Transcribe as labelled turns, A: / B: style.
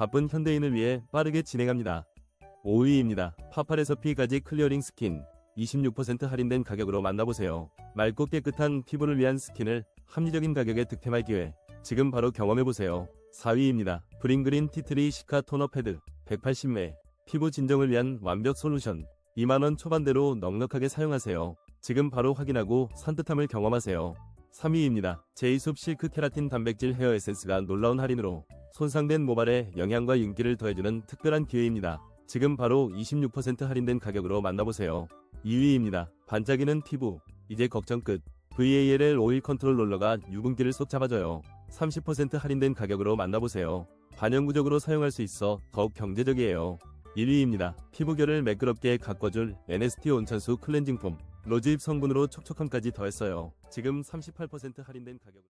A: 바쁜 현대인을 위해 빠르게 진행합니다. 5위입니다. 파팔에서 P까지 클리어링 스킨 26% 할인된 가격으로 만나보세요. 맑고 깨끗한 피부를 위한 스킨을 합리적인 가격에 득템할 기회. 지금 바로 경험해보세요. 4위입니다. 브링그린 티트리 시카 토너 패드 180매 피부 진정을 위한 완벽 솔루션 2만원 초반대로 넉넉하게 사용하세요. 지금 바로 확인하고 산뜻함을 경험하세요. 3위입니다. 제이숲 실크 케라틴 단백질 헤어 에센스가 놀라운 할인으로 손상된 모발에 영양과 윤기를 더해주는 특별한 기회입니다. 지금 바로 26% 할인된 가격으로 만나보세요. 2위입니다. 반짝이는 피부. 이제 걱정 끝. VALL 오일 컨트롤 롤러가 유분기를 쏙 잡아줘요. 30% 할인된 가격으로 만나보세요. 반영구적으로 사용할 수 있어 더욱 경제적이에요. 1위입니다. 피부결을 매끄럽게 가꿔줄 NST 온천수 클렌징 폼. 로즈잎 성분으로 촉촉함까지 더했어요. 지금 38% 할인된 가격.